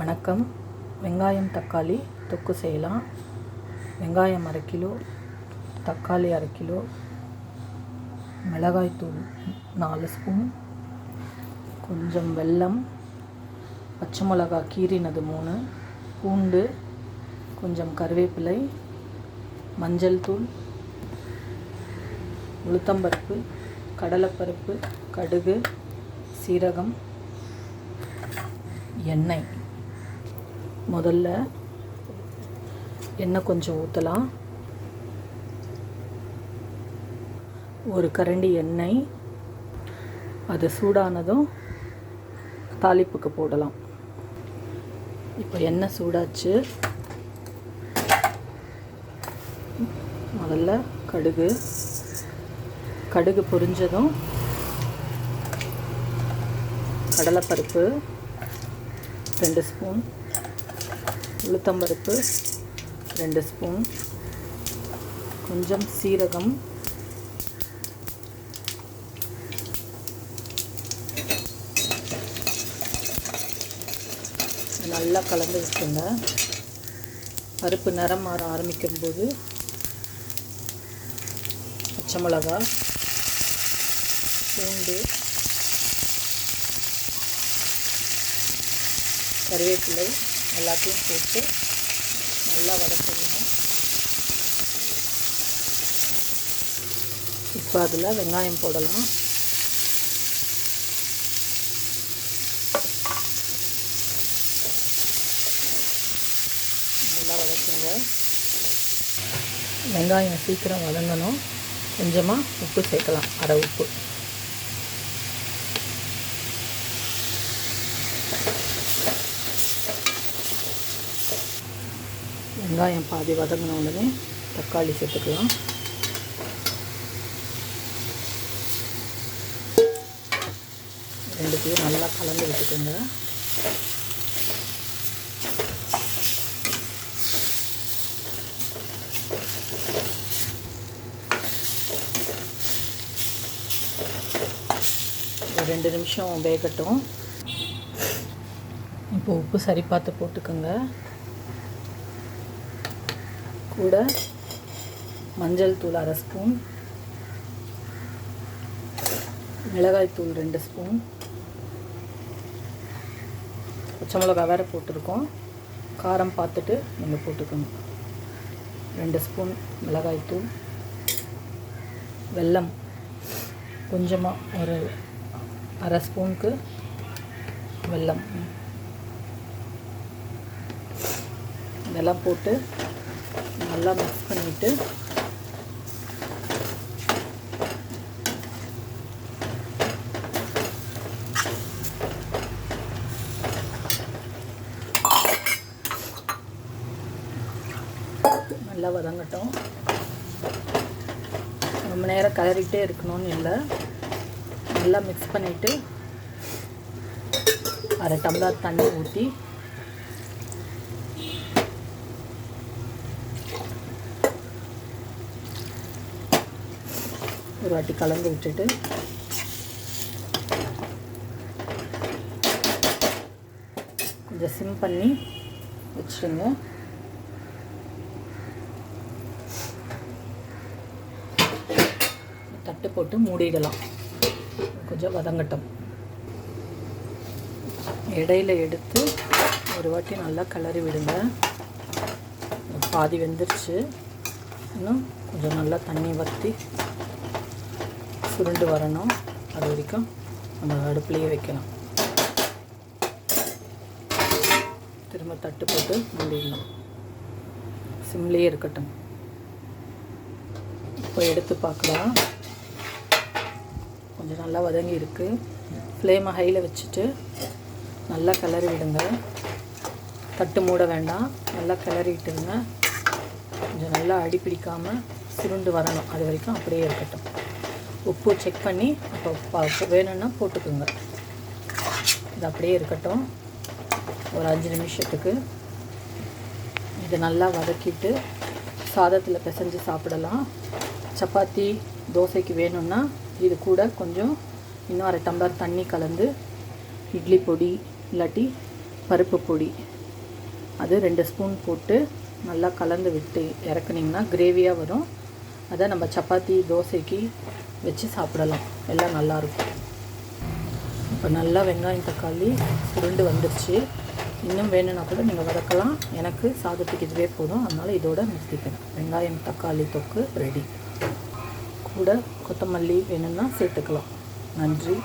வணக்கம். வெங்காயம் தக்காளி தொக்கு செய்யலாம். வெங்காயம் அரை கிலோ தக்காளி அரை கிலோ மிளகாய்த்தூள் நாலு ஸ்பூன் கொஞ்சம் வெல்லம் பச்சை மிளகா கீறினது மூணு பூண்டு கொஞ்சம் கருவேப்பிலை மஞ்சள் தூள் உளுத்தம்பருப்பு கடலைப்பருப்பு கடுகு சீரகம் எண்ணெய். முதல்ல எண்ணெய் கொஞ்சம் ஊற்றலாம் ஒரு கரண்டி எண்ணெய் அது சூடானதும் தாளிப்புக்கு போடலாம். இப்போ எண்ணெய் சூடாச்சு. முதல்ல கடுகு. கடுகு பொரிஞ்சதும் கடலைப்பருப்பு ரெண்டு ஸ்பூன் உளுத்தம்பருப்பு ரெண்டு ஸ்பூன். கொஞ்சம் சீரகம். நல்லா கலந்து விட்டுருங்க பருப்பு நிறம் மாற ஆரம்பிக்கும் போது பச்சை மிளகா பூண்டு கருவேப்பிலை எல்லாத்தையும் போட்டு நல்லா வதக்கிடணும் இப்போ அதில் வெங்காயம் போடலாம். நல்லா வதக்குங்க. வெங்காயம் சீக்கிரம் வதங்கணும். கொஞ்சமாக உப்பு சேர்க்கலாம். அரை உப்பு. வெங்காயம் பாதி வதங்கின உடனே தக்காளி சேர்த்துக்கலாம். ரெண்டுத்தையும் நல்லா கலந்து விட்டுக்கோங்க. ஒரு ரெண்டு நிமிஷம் வேகட்டும். இப்போ உப்பு சரி பார்த்து போட்டுக்கோங்க. கூட மஞ்சள் தூள் அரை ஸ்பூன் மிளகாய் தூள் ரெண்டு ஸ்பூன் பச்சை மிளகா வேறு போட்டிருக்கோம். காரம் பார்த்துட்டு நீங்கள் போட்டுக்கணும் ரெண்டு ஸ்பூன் மிளகாய் தூள் வெல்லம் கொஞ்சமாக ஒரு அரை ஸ்பூனுக்கு வெல்லம். இதெல்லாம் போட்டு நல்லா மிக்ஸ் பண்ணிவிட்டு நல்லா வதங்கட்டும். ரொம்ப நேரம் கலரிக்கிட்டே இருக்கணும்னு இல்லை. நல்லா மிக்ஸ் பண்ணிவிட்டு அரை டம்ளர் தண்ணி ஊற்றி ஒரு வாட்டி கலந்து விட்டுட்டு. கொஞ்சம் சிம் பண்ணி வச்சுடுங்க தட்டு போட்டு மூடிடலாம். கொஞ்சம் வதங்கட்டும். இடையில எடுத்து ஒரு வாட்டி நல்லா கிளறி விடுங்க. பாதி வெந்துருச்சு. இன்னும் கொஞ்சம் நல்லா தண்ணி வற்றி சுருண்டு வரணும். அது வரைக்கும் நம்ம அடுப்புலேயே வைக்கலாம். திரும்ப தட்டு போட்டு மூடிடணும். சிம்லேயே இருக்கட்டும். இப்போ எடுத்து பார்க்கலாம். கொஞ்சம் நல்லா வதங்கி இருக்குது ஃப்ளேமை ஹையில் வச்சுட்டு நல்லா கிளறி விடுங்க. தட்டு மூட வேண்டாம். நல்லா கிளறிட்டுருங்க கொஞ்சம் நல்லா அடி பிடிக்காமல் சுருண்டு வரணும். அது வரைக்கும் அப்படியே இருக்கட்டும். உப்பு செக் பண்ணி அப்போ வேணும்னா போட்டுக்கோங்க. இது அப்படியே இருக்கட்டும். ஒரு அஞ்சு நிமிஷத்துக்கு. இது நல்லா வதக்கிட்டு சாதத்தில் பிசைஞ்சு சாப்பிடலாம். சப்பாத்தி தோசைக்கு வேணும்னா இது கூட கொஞ்சம் இன்னும் அரை டம்ளர் தண்ணி கலந்து இட்லி பொடி இல்லாட்டி பருப்பு பொடி. அது ரெண்டு ஸ்பூன் போட்டு நல்லா கலந்து விட்டு இறக்குனிங்கன்னா கிரேவியாக வரும். அதை நம்ம சப்பாத்தி தோசைக்கு வச்சு சாப்பிடலாம். எல்லாம் நல்லாயிருக்கும் இப்போ நல்லா வெங்காயம் தக்காளி சுருண்டு வந்துடுச்சு இன்னும் வேணும்னா கூட நீங்கள் வதக்கலாம். எனக்கு சாதத்துக்கு இதுவே போதும். அதனால் இதோட நிறுத்திக்கிறேன் வெங்காயம் தக்காளி தொக்கு ரெடி. கூட கொத்தமல்லி வேணும்னா சேர்த்துக்கலாம். நன்றி.